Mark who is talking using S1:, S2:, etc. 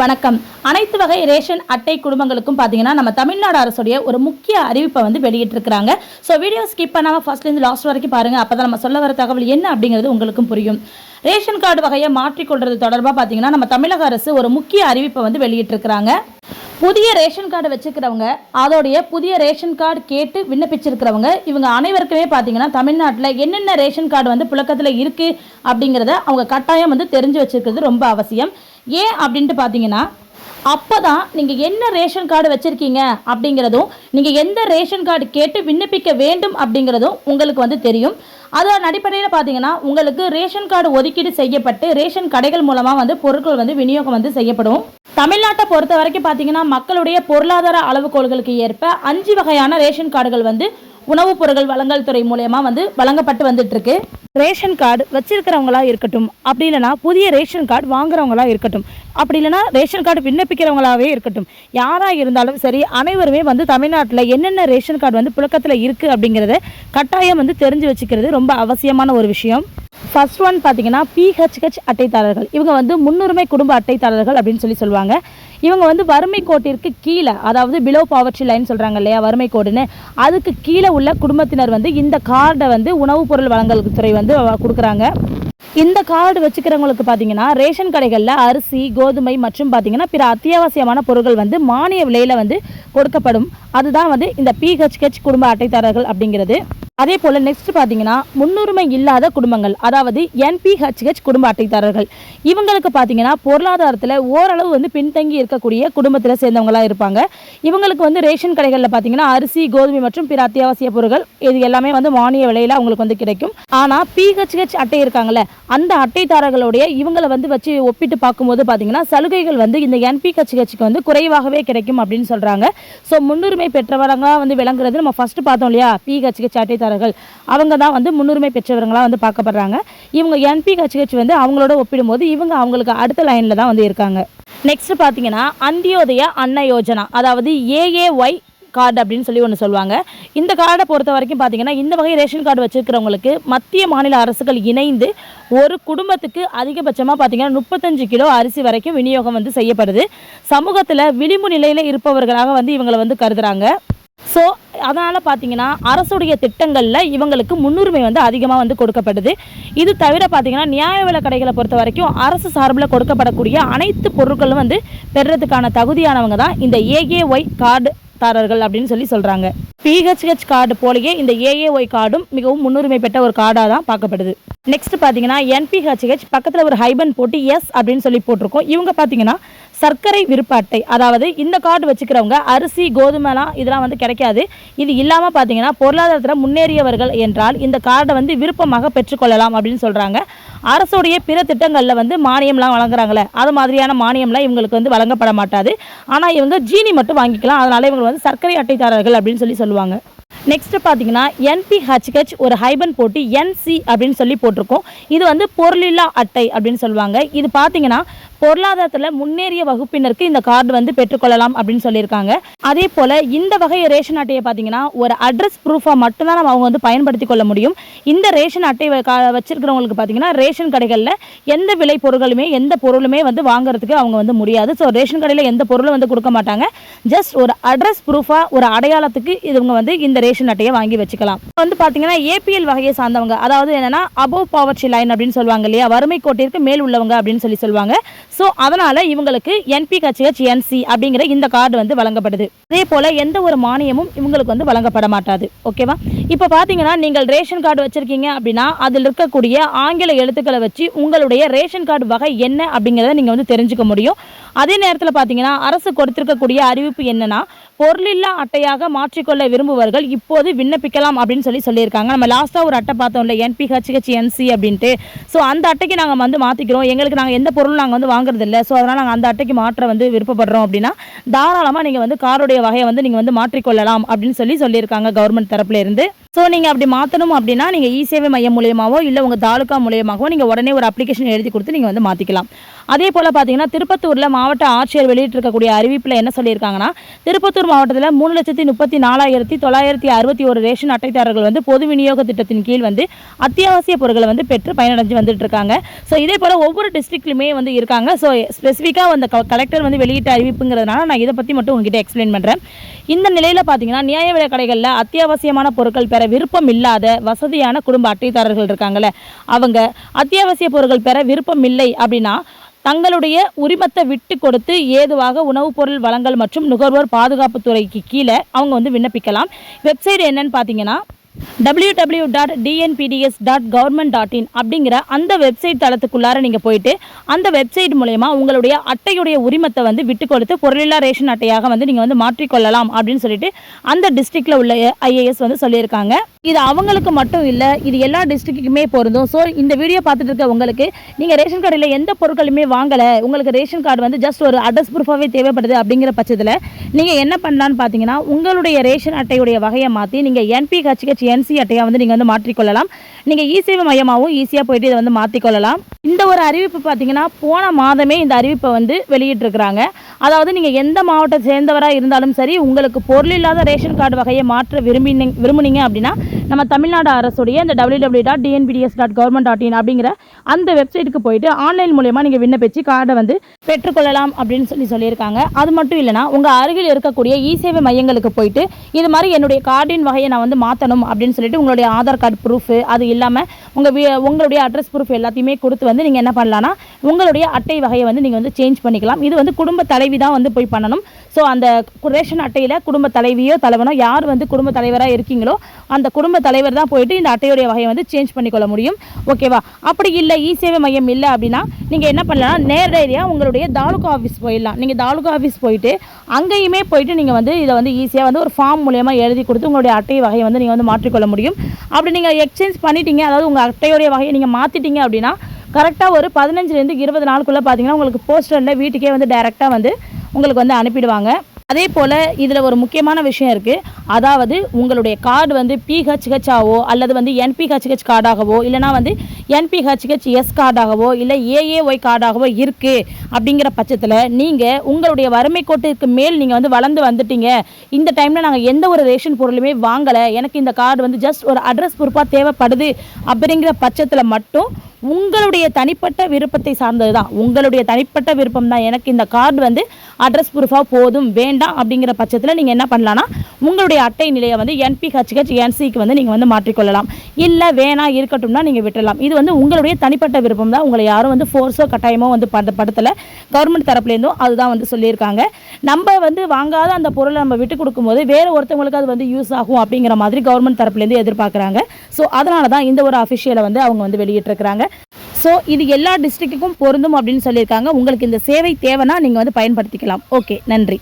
S1: வணக்கம். அனைத்து வகை ரேஷன் அட்டை குடும்பங்களுக்கும் பார்த்தீங்கன்னா நம்ம தமிழ்நாடு அரசுடைய ஒரு முக்கிய அறிவிப்பை வந்து வெளியிட்டிருக்கிறாங்க. ஸோ வீடியோ ஸ்கிப் பண்ணாமல் ஃபர்ஸ்ட்லேருந்து லாஸ்ட் வரைக்கும் பாருங்கள் அப்போ தான் நம்ம சொல்ல வர தகவல் என்ன அப்படிங்கிறது உங்களுக்கும் புரியும். ரேஷன் கார்டு வகையை மாற்றிக்கொள்வது தொடர்பாக பார்த்தீங்கன்னா நம்ம தமிழக அரசு ஒரு முக்கிய அறிவிப்பை வந்து வெளியிட்டிருக்கிறாங்க. புதிய ரேஷன் கார்டு வச்சுக்கிறவங்க அதோடைய புதிய ரேஷன் கார்டு கேட்டு விண்ணப்பிச்சிருக்கிறவங்க இவங்க அனைவருக்குமே பார்த்தீங்கன்னா தமிழ்நாட்டில் என்னென்ன ரேஷன் கார்டு வந்து புழக்கத்தில் இருக்குது அப்படிங்கிறத அவங்க கட்டாயம் வந்து தெரிஞ்சு வச்சுருக்கிறது ரொம்ப அவசியம். ஏன் அப்படின்ட்டு பார்த்தீங்கன்னா அப்போ தான் நீங்கள் என்ன ரேஷன் கார்டு வச்சுருக்கீங்க அப்படிங்கிறதும் நீங்கள் எந்த ரேஷன் கார்டு கேட்டு விண்ணப்பிக்க வேண்டும் அப்படிங்கிறதும் உங்களுக்கு வந்து தெரியும். அதன் அடிப்படையில் பார்த்தீங்கன்னா உங்களுக்கு ரேஷன் கார்டு ஒதுக்கீடு செய்யப்பட்டு ரேஷன் கடைகள் மூலமாக வந்து பொருட்கள் வந்து விநியோகம் வந்து செய்யப்படும். தமிழ்நாட்டை பொறுத்த வரைக்கும் பார்த்தீங்கன்னா மக்களுடைய பொருளாதார அளவுகோல்களுக்கு ஏற்ப அஞ்சு வகையான ரேஷன் கார்டுகள் வந்து உணவுப் பொருட்கள் வழங்கல் துறை மூலயமா வந்து வழங்கப்பட்டு வந்துட்டு இருக்கு ரேஷன் கார்டு வச்சிருக்கிறவங்களா இருக்கட்டும். அப்படி இல்லைன்னா புதிய ரேஷன் கார்டு வாங்குறவங்களா இருக்கட்டும். அப்படி இல்லைன்னா ரேஷன் கார்டு விண்ணப்பிக்கிறவங்களாவே இருக்கட்டும். யாராக இருந்தாலும் சரி அனைவருமே வந்து தமிழ்நாட்டில் என்னென்ன ரேஷன் கார்டு வந்து புழக்கத்தில் இருக்குது அப்படிங்கிறத கட்டாயம் வந்து தெரிஞ்சு வச்சுக்கிறது ரொம்ப அவசியமான ஒரு விஷயம். ஃபர்ஸ்ட் ஒன் பார்த்தீங்கன்னா பிஹெச்ஹெச் அட்டைதாரர்கள். இவங்க வந்து முன்னுரிமை குடும்ப அட்டைதாரர்கள் அப்படின்னு சொல்லி சொல்லுவாங்க. இவங்க வந்து வறுமை கோட்டிற்கு கீழே அதாவது பிலோ பாவர்ட்டி லைன் சொல்கிறாங்க இல்லையா வறுமை கோடுன்னு. அதுக்கு கீழே உள்ள குடும்பத்தினர் வந்து இந்த கார்டை வந்து உணவுப் பொருள் வழங்கல் துறை வந்து கொடுக்குறாங்க. இந்த கார்டு வச்சுக்கிறவங்களுக்கு பார்த்தீங்கன்னா ரேஷன் கடைகளில் அரிசி கோதுமை மற்றும் பார்த்தீங்கன்னா பிற அத்தியாவசியமான பொருட்கள் வந்து மானிய விலையில் வந்து கொடுக்கப்படும். அதுதான் வந்து இந்த பிஹெச்ஹெச் குடும்ப அட்டைதாரர்கள் அப்படிங்கிறது. அதே போல் நெக்ஸ்ட் பார்த்தீங்கன்னா முன்னுரிமை இல்லாத குடும்பங்கள் அதாவது என்பிஹெச்ஹெச் குடும்ப அட்டைதாரர்கள். இவங்களுக்கு பார்த்தீங்கன்னா பொருளாதாரத்தில் ஓரளவு வந்து பின்தங்கி இருக்கக்கூடிய குடும்பத்தில் சேர்ந்தவங்களாக இருப்பாங்க. இவங்களுக்கு வந்து ரேஷன் கடைகளில் பார்த்தீங்கன்னா அரிசி கோதுமை மற்றும் பிற அத்தியாவசிய பொருட்கள் இது எல்லாமே வந்து மானிய விலையில் அவங்களுக்கு வந்து கிடைக்கும். ஆனால் பிஹெச்ஹெச் அட்டை இருக்காங்களே அந்த அட்டைதாரர்களுடைய இவங்களை வந்து வச்சு ஒப்பிட்டு பார்க்கும்போது பார்த்தீங்கன்னா சலுகைகள் வந்து இந்த என்பிஹெச்ஹெச்க்கு வந்து குறைவாகவே கிடைக்கும் அப்படின்னு சொல்கிறாங்க ஸோ முன்னுரிமை பெற்றவராக வந்து விளங்குறது நம்ம ஃபஸ்ட்டு பார்த்தோம் இல்லையா? பிஹெச்ஹெச் வாக்காளர்கள் அவங்க தான் வந்து முன்னுரிமை பெற்றவர்களாக வந்து பார்க்கப்படுறாங்க. இவங்க என்பிஹெச்ஹெச் வந்து அவங்களோட ஒப்பிடும்போது இவங்க அவங்களுக்கு அடுத்த லைனில் தான் வந்து இருக்காங்க. நெக்ஸ்ட் பார்த்தீங்கன்னா அந்தியோதய அன்ன யோஜனா அதாவது ஏஏஒய் கார்டு அப்படின்னு சொல்லி ஒன்று சொல்லுவாங்க. இந்த கார்டை பொறுத்த வரைக்கும் பார்த்தீங்கன்னா இந்த வகை ரேஷன் கார்டு வச்சுருக்கிறவங்களுக்கு மத்திய மாநில அரசுகள் இணைந்து ஒரு குடும்பத்துக்கு அதிகபட்சமாக பார்த்தீங்கன்னா முப்பத்தஞ்சு கிலோ அரிசி வரைக்கும் விநியோகம் வந்து செய்யப்படுது. சமூகத்தில் விளிம்பு நிலையில் இருப்பவர்களாக வந்து இவங்களை வந்து கருதுகிறாங்க ஸோ அதனால் பார்த்தீங்கன்னா அரசுடைய திட்டங்களில் இவங்களுக்கு முன்னுரிமை வந்து அதிகமாக வந்து கொடுக்கப்படுது. இது தவிர பார்த்தீங்கன்னா நியாய விலை கடைகளை பொறுத்த வரைக்கும் அரசு சார்பில் கொடுக்கப்படக்கூடிய அனைத்து பொருட்களும் வந்து பெறுறதுக்கான தகுதியானவங்க தான் இந்த ஏஏஒய் கார்டு தாரர்கள் அப்படின்னு சொல்லி சொல்கிறாங்க பிஹெச்ஹெச் கார்டு போலயே இந்த ஏஏஒய் கார்டும் மிகவும் முன்னுரிமை பெற்ற ஒரு கார்டாக தான் பார்க்கப்படுது. நெக்ஸ்ட் பார்த்தீங்கன்னா என்பிஹெச்ஹெச் பக்கத்தில் ஒரு ஹைபன் போட்டு எஸ் அப்படின்னு சொல்லி போட்டிருக்கோம். இவங்க பார்த்தீங்கன்னா சர்க்கரை விருப்ப அட்டை அதாவது இந்த கார்டு வச்சுக்கிறவங்க அரிசி கோதுமைலாம் இதெல்லாம் வந்து கிடைக்காது. இது இல்லாமல் பார்த்தீங்கன்னா பொருளாதாரத்தில் முன்னேறியவர்கள் என்றால் இந்த கார்டை வந்து விருப்பமாக பெற்றுக்கொள்ளலாம் அப்படின்னு சொல்கிறாங்க அரசுடைய பிற திட்டங்களில் வந்து மானியம்லாம் வழங்குறாங்களே அது மாதிரியான மானியம்லாம் இவங்களுக்கு வந்து வழங்கப்பட மாட்டாது. ஆனால் இவங்க ஜீனி மட்டும் வாங்கிக்கலாம் அதனால் இவங்க வந்து சர்க்கரை அட்டைதாரர்கள் அப்படின்னு சொல்லி சொல்லுவாங்க. நெக்ஸ்ட் பார்த்தீங்கன்னா என்பிஹெச்ஹெச் ஒரு ஹைபன் போட்டு என்சி அப்படின்னு சொல்லி போட்டிருக்கோம். இது வந்து பொருளில்லா அட்டை அப்படின்னு சொல்லுவாங்க. இது பார்த்தீங்கன்னா பொருளாதாரத்தில் முன்னேறிய வகுப்பினருக்கு இந்த கார்டு வந்து பெற்றுக்கொள்ளலாம் அப்படின்னு சொல்லியிருக்காங்க. அதே போல் இந்த வகை ரேஷன் அட்டையை பார்த்தீங்கன்னா ஒரு அட்ரஸ் ப்ரூஃபாக மட்டும்தான் நம்ம அவங்க வந்து பயன்படுத்தி கொள்ள முடியும். இந்த ரேஷன் அட்டை கா- வச்சிருக்கிறவங்களுக்கு பார்த்தீங்கன்னா ரேஷன் கடைகளில் எந்த விலை பொருட்களுமே எந்த பொருளுமே வந்து வாங்குறதுக்கு அவங்க வந்து முடியாது. ஸோ ரேஷன் கடையில் எந்த பொருளும் வந்து கொடுக்க மாட்டாங்க. ஜஸ்ட் ஒரு அட்ரஸ் ப்ரூஃபாக ஒரு அடையாளத்துக்கு இவங்க வந்து இந்த ரேஷன் அட்டையை வாங்கி வச்சுக்கலாம். வந்து பார்த்தீங்கன்னா ஏபிஎல் வகையை சார்ந்தவங்க அதாவது என்னன்னா அபோவ் பாவர்ட்டி லைன் அப்படின்னு சொல்லுவாங்க இல்லையா? வறுமை கோட்டிற்கு மேல் உள்ளவங்க அப்படின்னு சொல்லி சொல்லுவாங்க. ஸோ அதனால் இவங்களுக்கு என்பிஹெச்ஹெச் என்சி அப்படிங்கிற இந்த கார்டு வந்து வழங்கப்படுது. அதே போல் எந்த ஒரு மானியமும் இவங்களுக்கு வந்து வழங்கப்பட மாட்டாது. ஓகேவா இப்போ பார்த்தீங்கன்னா நீங்கள் ரேஷன் கார்டு வச்சுருக்கீங்க அப்படின்னா அதில் இருக்கக்கூடிய ஆங்கில எழுத்துக்களை வச்சு உங்களுடைய ரேஷன் கார்டு வகை என்ன அப்படிங்கிறத நீங்கள் வந்து தெரிஞ்சுக்க முடியும். அதே நேரத்தில் பார்த்தீங்கன்னா அரசு கொடுத்துருக்கக்கூடிய அறிவிப்பு என்னன்னா பொருளில்லா அட்டையாக மாற்றிக்கொள்ள விரும்புவர்கள் இப்போது விண்ணப்பிக்கலாம் அப்படின்னு சொல்லி சொல்லியிருக்காங்க. நம்ம லாஸ்ட்டாக ஒரு அட்டை பார்த்தோம்ல என்பிஹெச்ஹெச் என்சி அப்படின்ட்டு. ஸோ அந்த அட்டைக்கு நாங்கள் வந்து மாற்றிக்கிறோம் எங்களுக்கு நாங்கள் எந்த பொருளும் நாங்கள் வந்து வாங்குறது இல்லை. ஸோ அதனால் நாங்கள் அந்த அட்டைக்கு மாற்ற வந்து விருப்பப்படுறோம் அப்படின்னா தாராளமாக நீங்கள் வந்து காருடைய வகையை வந்து நீங்கள் வந்து மாற்றிக்கொள்ளலாம் அப்படின்னு சொல்லி சொல்லியிருக்காங்க கவர்மெண்ட் தரப்புலேருந்து ஸோ நீங்கள் அப்படி மாற்றணும் அப்படின்னா நீங்கள் இ சேவை மையம் மூலியமாகவோ இல்லை உங்கள் தாலுக்கா மூலியமாகவோ நீங்கள் உடனே ஒரு அப்ளிகேஷன் எழுதி கொடுத்து நீங்கள் வந்து மாற்றிக்கலாம் அதே போல் பார்த்தீங்கன்னா திருப்பத்தூரில் மாவட்ட ஆட்சியர் வெளியிட்டிருக்கக்கூடிய அறிவிப்பில் என்ன சொல்லியிருக்காங்கன்னா திருப்பத்தூர் மாவட்டத்தில் மூணு லட்சத்தி முப்பத்தி நாலாயிரத்தி தொள்ளாயிரத்தி அறுபத்தி ஒரு ரேஷன் அட்டைதாரர்கள் வந்து பொது விநியோக திட்டத்தின் கீழ் வந்து அத்தியாவசிய பொருட்களை வந்து பெற்று பயனடைஞ்சு வந்துட்டு இருக்காங்க ஸோ இதே போல் ஒவ்வொரு டிஸ்ட்ரிக்ட்லையுமே வந்து இருக்காங்க. ஸோ ஸ்பெசிஃபிக்காக அந்த கலெக்டர் வந்து வெளியிட்ட அறிவிப்புங்கிறதுனால நான் இதை பற்றி மட்டும் உங்ககிட்ட எக்ஸ்பிளைன் பண்ணுறேன் இந்த நிலையில் பார்த்தீங்கன்னா நியாய விலை கடைகளில் அத்தியாவசியமான பொருட்கள் பெற விருப்பம் இல்லாத வசதியான குடும்ப அட்டைதாரர்கள் இருக்காங்கல்ல அவங்க அத்தியாவசிய பொருட்கள் பெற விருப்பம் இல்லை அப்படின்னா தங்களுடைய உரிமத்தை விட்டு கொடுத்து ஏதுவாக உணவுப் பொருள் வழங்கல் மற்றும் நுகர்வோர் பாதுகாப்புத்துறைக்கு கீழே அவங்க வந்து விண்ணப்பிக்கலாம். வெப்சைட் என்னன்னு பார்த்தீங்கன்னா W W dot TNPDS dot government dot in அப்படிங்கிற அந்த வெப்சைட் தளத்துக்குள்ளார நீங்கள் போயிட்டு அந்த வெப்சைட் மூலயமா உங்களுடைய அட்டையுடைய உரிமத்தை வந்து விட்டு கொடுத்து பொருளில்லா ரேஷன் அட்டையாக வந்து நீங்கள் வந்து மாற்றிக்கொள்ளலாம் அப்படின்னு சொல்லிட்டு அந்த டிஸ்ட்ரிக்டில் உள்ள ஐஏஎஸ் வந்து சொல்லியிருக்காங்க. இது அவங்களுக்கு மட்டும் இல்லை இது எல்லா டிஸ்ட்ரிக்ட்டுக்குமே பொருந்தும். ஸோ இந்த வீடியோ பார்த்துட்டு இருக்க உங்களுக்கு நீங்கள் ரேஷன் கார்டில் எந்த பொருட்களுமே வாங்கலை உங்களுக்கு ரேஷன் கார்டு வந்து ஜஸ்ட் ஒரு அட்ரஸ் ப்ரூஃபாகவே தேவைப்படுது அப்படிங்கிற பட்சத்தில் நீங்கள் என்ன பண்ணலான்னு பார்த்தீங்கன்னா உங்களுடைய ரேஷன் அட்டையுடைய வகையை மாற்றி நீங்கள் என்பி ஹச்ஹெச் என்சி அட்டையாக வந்து நீங்கள் வந்து மாற்றிக்கொள்ளலாம். நீங்கள் இசேவை மையமாகவும் ஈஸியாக போயிட்டு இதை வந்து மாற்றிக்கொள்ளலாம். இந்த ஒரு அறிவிப்பு பார்த்தீங்கன்னா போன மாதமே இந்த அறிவிப்பை வந்து வெளியிட்டிருக்கிறாங்க. அதாவது நீங்கள் எந்த மாவட்டத்தை சேர்ந்தவராக இருந்தாலும் சரி உங்களுக்கு பொருள் இல்லாத ரேஷன் கார்டு வகையை மாற்ற விரும்பினீங்க விரும்புனீங்க அப்படின்னா நம்ம தமிழ்நாடு அரசுடைய இந்த W W dot TNPDS dot government dot in அப்படிங்கிற அந்த வெப்சைட்டுக்கு போயிட்டு ஆன்லைன் மூலயமா நீங்கள் விண்ணப்பிச்சு கார்டை வந்து பெற்றுக்கொள்ளலாம் அப்படின்னு சொல்லி சொல்லியிருக்காங்க. அது மட்டும் இல்லைனா உங்கள் அருகில் இருக்கக்கூடிய இ சேவை மையங்களுக்கு போயிட்டு இது மாதிரி என்னுடைய கார்டின் வகையை நான் வந்து மாற்றணும் அப்படின்னு சொல்லிட்டு உங்களுடைய ஆதார் கார்டு ப்ரூஃப் அது இல்லாமல் உங்கள் வீ உங்களுடைய அட்ரஸ் ப்ரூஃப் எல்லாத்தையுமே கொடுத்து வந்து நீங்கள் என்ன பண்ணலான்னா உங்களுடைய அட்டை வகையை வந்து நீங்கள் வந்து சேஞ்ச் பண்ணிக்கலாம். இது வந்து குடும்ப தலைவி தான் வந்து போய் பண்ணணும். ஸோ அந்த ரேஷன் அட்டையில் குடும்ப தலைவியோ தலைவனோ யார் வந்து குடும்ப தலைவராக இருக்கீங்களோ அந்த குடும்ப தலைவர் தான் போயிட்டு இந்த அட்டையுடைய வகையை வந்து சேஞ்ச் பண்ணிக்கொள்ள முடியும். ஓகேவா அப்படி இல்லை இ சேவை மையம் இல்லை அப்படின்னா நீங்கள் என்ன பண்ணலாம்? நேரடியாக உங்களுடைய தாலுகா ஆஃபீஸ் போயிடலாம். நீங்கள் தாலுகா ஆஃபீஸ் போயிட்டு அங்கேயுமே போயிட்டு நீங்கள் வந்து இதை வந்து ஈஸியாக வந்து ஒரு ஃபார்ம் மூலயமா எழுதி கொடுத்து உங்களுடைய அட்டை வகையை வந்து நீங்கள் வந்து மாற்றிக்கொள்ள முடியும். அப்படி நீங்கள் எக்ஸ்சேஞ்ச் பண்ணிட்டீங்க அதாவது உங்கள் அட்டையுடைய வகையை நீங்கள் மாற்றிட்டீங்க அப்படின்னா கரெக்டாக ஒரு பதினஞ்சுலேருந்து இருபது நாளுக்குள்ளே பார்த்தீங்கன்னா உங்களுக்கு போஸ்டரில் வீட்டுக்கே வந்து டைரெக்டாக வந்து உங்களுக்கு வந்து அனுப்பிடுவாங்க. அதே போல் இதில் ஒரு முக்கியமான விஷயம் இருக்குது அதாவது உங்களுடைய கார்டு வந்து பிஹெச்ஹெச்ஆவோ அல்லது வந்து என்பிஹெச்ஹெச் கார்டாகவோ இல்லைனா வந்து என்பிஹெச்ஹெச் எஸ் கார்டாகவோ இல்லை ஏஏஒய் கார்டாகவோ இருக்குது அப்படிங்கிற பட்சத்தில் நீங்கள் உங்களுடைய வறுமை கோட்டிற்கு மேல் நீங்கள் வந்து வளர்ந்து வந்துட்டீங்க. இந்த டைமில் நாங்கள் எந்த ஒரு ரேஷன் பொருளுமே வாங்கலை. எனக்கு இந்த கார்டு வந்து ஜஸ்ட் ஒரு அட்ரஸ் ப்ரூஃபாக தேவைப்படுது அப்படிங்கிற பட்சத்தில் மட்டும் உங்களுடைய தனிப்பட்ட விருப்பத்தை சார்ந்தது தான் உங்களுடைய தனிப்பட்ட விருப்பம் தான் எனக்கு இந்த கார்டு வந்து அட்ரஸ் ப்ரூஃபாக போதும் வேண்டாம் அப்படிங்கிற பட்சத்தில் நீங்கள் என்ன பண்ணலான்னா உங்களுடைய அட்டை நிலையை வந்து என்பிஹெச்ஹெச் என்சிக்கு வந்து நீங்கள் வந்து மாற்றிக்கொள்ளலாம். இல்லை வேணாம் இருக்கட்டும்னா நீங்கள் விட்டுடலாம் இது வந்து உங்களுடைய தனிப்பட்ட விருப்பம் தான். உங்களை யாரும் வந்து ஃபோர்ஸோ கட்டாயமோ வந்து பட படத்தில். கவர்மெண்ட் தரப்புலேருந்தும் அதுதான் வந்து சொல்லியிருக்காங்க. நம்ம வந்து வாங்காத அந்த பொருளை நம்ம விட்டு கொடுக்கும்போது வேறு ஒருத்தவங்களுக்கு அது வந்து யூஸ் ஆகும் அப்படிங்கிற மாதிரி கவர்மெண்ட் தரப்புலேருந்து எதிர்பார்க்குறாங்க. ஸோ அதனால தான் இந்த ஒரு அஃபிஷியலை வந்து அவங்க வந்து வெளியிட்டிருக்கிறாங்க. ஸோ இது எல்லா டிஸ்ட்ரிக்ட்டுக்கும் பொருந்தும் அப்படின்னு சொல்லியிருக்காங்க. உங்களுக்கு இந்த சேவை தேவைன்னா நீங்கள் வந்து பயன்படுத்திக்கலாம். ஓகே நன்றி.